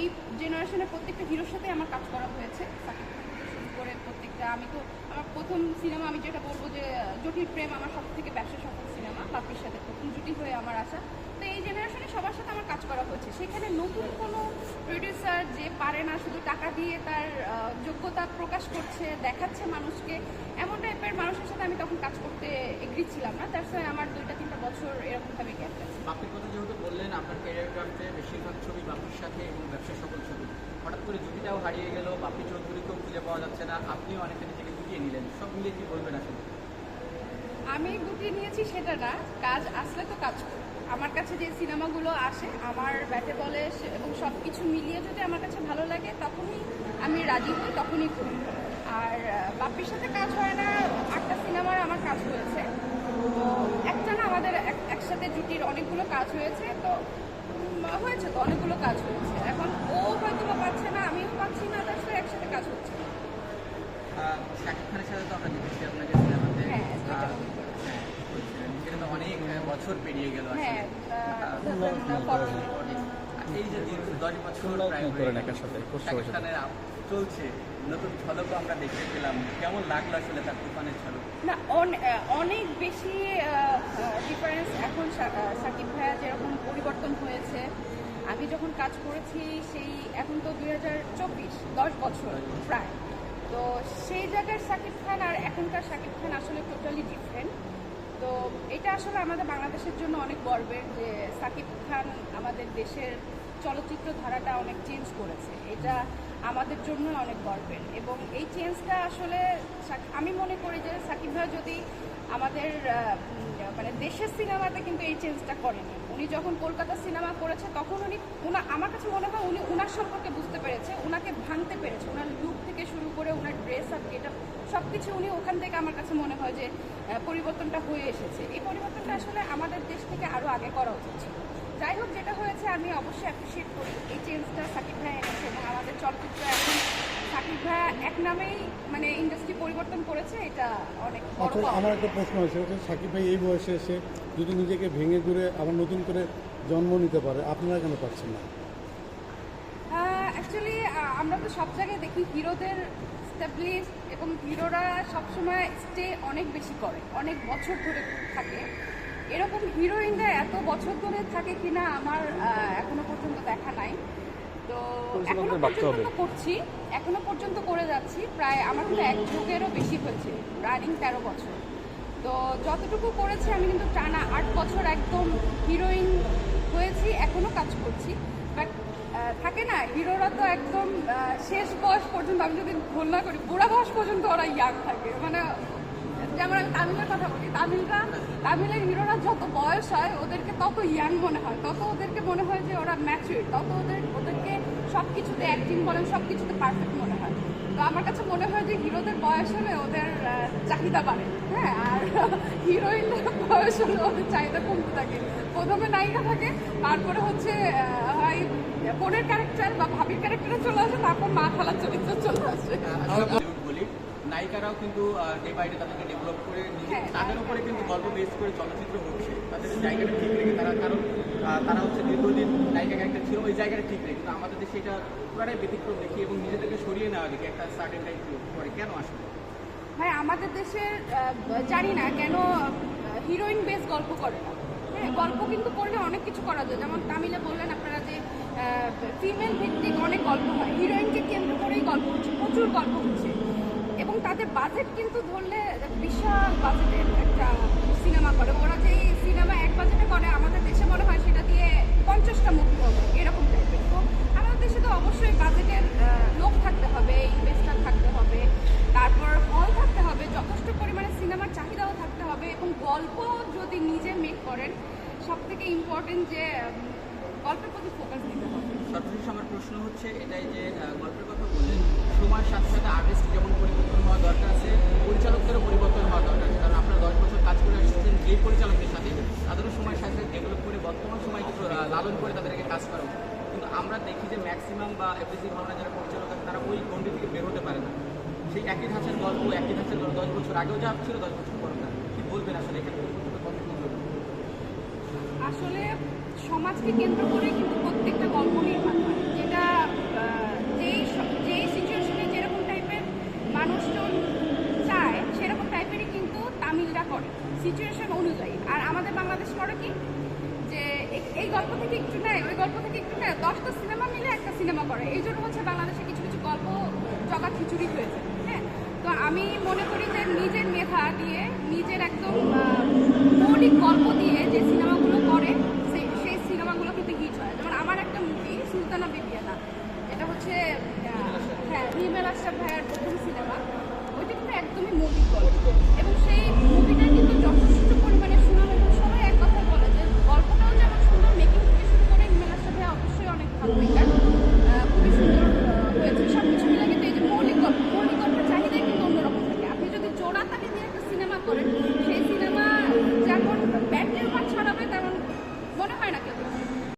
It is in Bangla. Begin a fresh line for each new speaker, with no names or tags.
এই জেনারেশনের প্রত্যেকটা হিরোর সাথে আমার কাজ করা হয়েছে। সাকিব শুরু করে প্রত্যেকটা, আমি তো, আমার প্রথম সিনেমা আমি যেটা বলব যে, জটিল প্রেম আমার সব থেকে ব্যবসা সফল সিনেমা বাপির সাথে প্রথম জুটি হয়ে আমার আসা। তো এই জেনারেশনে সবার সাথে আমার কাজ করা হয়েছে। সেখানে নতুন কোনো প্রডিউসার যে পারে না, শুধু টাকা দিয়ে তার যোগ্যতা প্রকাশ করছে, দেখাচ্ছে মানুষকে, এমন টাইপের মানুষের সাথে আমি তখন কাজ করতে এগ্রি ছিলাম না তার সাথে আমার দুইটা তিনটা বছর এরকমভাবে গ্যাপ গেছে
বাপির কথা যেহেতু বললেন আপনার ক্যারিয়ার ক্যারিয়ারগ্রাফে বেশিরভাগ ছবি বাপির সাথে এবং ব্যবসা সকল ছবি। হঠাৎ করে জুটিটাও হারিয়ে গেল বাপি চৌধুরীকেও খুঁজে পাওয়া যাচ্ছে না আপনিও অনেকটা নিজেকে গুটিয়ে নিলেন। সব মিলিয়ে কি বলবেন আসলে?
আমি গুটিয়ে নিয়েছি সেটা না কাজ আসলে তো কাজ করি আমার কাছে যে সিনেমাগুলো আসে আমার ব্যাটে বলে এবং সব কিছু মিলিয়ে যদি আমার কাছে ভালো লাগে তখনই আমি রাজি হই তখনই করি আর আহ, বাপ্পির সাথে কাজ হয় না আটটা সিনেমার আমার কাজ হয়েছে। একটা না আমাদের একসাথে জুটির অনেকগুলো কাজ হয়েছে তো হয়েছে তো অনেকগুলো কাজ হয়েছে। এখন ও হয়তো বা পাচ্ছে না আমিও পাচ্ছি না তার সাথে একসাথে কাজ হচ্ছে।
শাকিব খানের সাথে তো আমরা দেখেছি আপনাকে সিনেমাতে।
হ্যাঁ।
হ্যাঁ। সেটা অনেক বছর পেরিয়ে গেল
হ্যাঁ
এই যে দীর্ঘ দশ বছর প্রায় হয়ে গেল, শাকিব খানের চলছে? নতুন ঝলকও আমরা দেখতে পেলাম। কেমন লাগল আসলে তার তুফানের ঝলক
না, অন- অনেক বেশি ডিফারেন্স এখন সাকিব ভাইয়া যেরকম পরিবর্তন হয়েছে। আমি যখন কাজ করেছি সেই, এখন তো দুই হাজার চব্বিশ, দশ বছর প্রায়। তো সেই জায়গার সাকিব খান আর এখনকার সাকিব খান আসলে টোটালি ডিফারেন্ট তো এটা আসলে আমাদের বাংলাদেশের জন্য অনেক গর্বের যে সাকিব খান আমাদের দেশের চলচ্চিত্র ধারাটা অনেক চেঞ্জ করেছে। এটা আমাদের জন্য অনেক গর্বের। এবং এই চেঞ্জটা আসলে আমি মনে করি যে সাকিব ভাই যদি আমাদের মানে দেশের সিনেমাতে কিন্তু এই চেঞ্জটা করেনি। উনি যখন কলকাতা সিনেমা করেছে, তখন উনি আমার কাছে মনে হয় উনি উনার সম্পর্কে বুঝতে পেরেছে, উনাকে ভাঙতে পেরেছে ওনার লুক থেকে শুরু করে ওনার ড্রেস আপ এটা সব কিছু উনি ওখান থেকে আমার কাছে মনে হয় যে পরিবর্তনটা হয়ে এসেছে। এই পরিবর্তনটা আসলে আমাদের দেশ থেকে আরও আগে করা উচিত ছিল। যাই হোক যেটা হয়েছে আমি অবশ্যই অ্যাপ্রিসিয়েট করি। এই চেঞ্জটা সাকিব ভাই এনেছে এবং আমাদের চলচ্চিত্র এখন সাকিব ভাই এক নামেই মানে ইন্ডাস্ট্রি পরিবর্তন করেছে এটা অনেক
আচ্ছা আমার একটা প্রশ্ন আছে সাকিব ভাই এই বয়সে এসে যদি নিজেকে ভেঙে ঘুরে আবার নতুন করে জন্ম নিতে পারে আপনারা কেন পাচ্ছেন না?
অ্যাকচুয়ালি আমরা তো সব জায়গায় দেখি হিরোদের স্টাবলিশ এবং হিরোরা সবসময় স্টে অনেক বেশি করে অনেক বছর ধরে থাকে। এরকম হিরোইনরা এত বছর ধরে থাকে কিনা আমার এখনও পর্যন্ত দেখা নাই। তো
এখনও
পর্যন্ত করছি এখনও পর্যন্ত করে যাচ্ছি। প্রায় আমার কিন্তু এক যুগেরও বেশি হয়েছে রানিং তেরো বছর। তো যতটুকু করেছি আমি কিন্তু টানা আট বছর একদম হিরোইন হয়েছি এখনও কাজ করছি। বাট থাকে না, হিরোরা তো একদম শেষ বয়স পর্যন্ত আমি যদি ভুল না করি, বুড়া বয়স পর্যন্ত ওরা ইয়াং থাকে। মানে যেমন আমি তামিলের কথা বলি, তামিলরা, তামিলের হিরোরা যত বয়স হয়, ওদেরকে তত ইয়াং মনে হয়। তত ওদেরকে মনে হয় যে ওরা ম্যাচুর তত ওদের, ওদেরকে সব কিছুতে অ্যাক্টিং বলেন সব কিছুতে পারফেক্ট মনে হয়। তো আমার কাছে মনে হয় যে হিরোদের বয়স হলে ওদের চাহিদা বাড়ে। হ্যাঁ আর হিরোইনদের বয়স হলে ওদের চাহিদা কমতে থাকে। প্রথমে নায়িকা থাকে তারপরে হচ্ছে হয় বোনের ক্যারেক্টার বা ভাবির ক্যারেক্টারে চলে আসে তারপর মা খালার চরিত্র চলে আসে।
নায়িকারাও কিন্তু ডে বাই ডে তাদেরকে ডেভেলপ করে
হ্যাঁ,
তাদের উপরে কিন্তু গল্প বেস করে চলচ্চিত্র হচ্ছে। তাদের জায়গাটা ঠিক রেখে তারা কারণ তারা হচ্ছে দীর্ঘদিন নায়িকা ক্যারেক্টার ছিল ওই জায়গাটা ঠিক রেখে। কিন্তু আমাদের দেশে এটা পুরাটাই ব্যতিক্রম দেখি এবং নিজেদেরকে সরিয়ে নেওয়া দেখি একটা সার্টেন টাইপ করে কেন আসলে?
ভাই, আমাদের দেশের জানি না কেন হিরোইন বেস গল্প করে না। হ্যাঁ গল্প কিন্তু করলে অনেক কিছু করা যায়। যেমন তামিলে বললেন আপনারা যে ফিমেল ভিত্তিক অনেক গল্প হয়। হিরোইনকে কেন্দ্র করেই গল্প হচ্ছে, প্রচুর গল্প হচ্ছে। এবং তাদের বাজেট কিন্তু ধরলে বিশাল বাজেটের একটা সিনেমা করে। ওরা যেই সিনেমা এক বাজেটে করে, আমাদের দেশে মনে হয় সেটা দিয়ে পঞ্চাশটা মুভি হবে, এরকম টাইপের তো আমাদের দেশে তো অবশ্যই বাজেটের লোক থাকতে হবে ইনভেস্টার থাকতে হবে তারপর হল থাকতে হবে যথেষ্ট পরিমাণে সিনেমার চাহিদাও থাকতে হবে এবং গল্প যদি নিজে মেক করেন সব থেকে ইম্পর্টেন্ট যে উম, গল্পের প্রতি ফোকাস দিতে হবে
সর্বশেষ আমার প্রশ্ন হচ্ছে এটাই যে গল্পের কথা বললেন সময়ের সাথে সাথে আর্টিস্ট যেমন পরিবর্তন হওয়া দরকার আছে, পরিচালকদেরও পরিবর্তন হওয়া দরকার আছে কারণ আপনারা দশ বছর কাজ করে আসছেন যেই পরিচালকের সাথে, তাদেরও সময়ের সাথে ডেভেলপ করে বর্তমান সময় কিছু লালন করে তাদেরকে কাজ করা। কিন্তু আমরা দেখি যে ম্যাক্সিমাম বা এফএসি ভাবনা যারা পরিচালক আছে, তারা ওই গন্ডি থেকে বের হতে পারে না সেই একই ধাঁচের গল্প, একই ধাঁচের গল্প দশ বছর আগেও যা ছিল, দশ বছর পরে না কি বলবেন আসলে এখানে?
আসলে সমাজকে কেন্দ্র করে কিন্তু প্রত্যেকটা গল্প নির্মাণ হয় একটা যেই যেই সিচুয়েশনে যেরকম টাইপের মানুষজন চায়, সেরকম টাইপেরই কিন্তু তামিলরা করে সিচুয়েশন অনুযায়ী। আর আমাদের বাংলাদেশ করে কি? যে এই গল্প থেকে একটু নেয়, ওই গল্প থেকে একটু নেয়, দশটা সিনেমা মিলে একটা সিনেমা করে। এই জন্য হচ্ছে বাংলাদেশে কিছু কিছু গল্প জগা খিচুড়ি হয়েছে হ্যাঁ? তো আমি মনে করি যে নিজের মেধা দিয়ে, নিজের একদম মৌলিক গল্প দিয়ে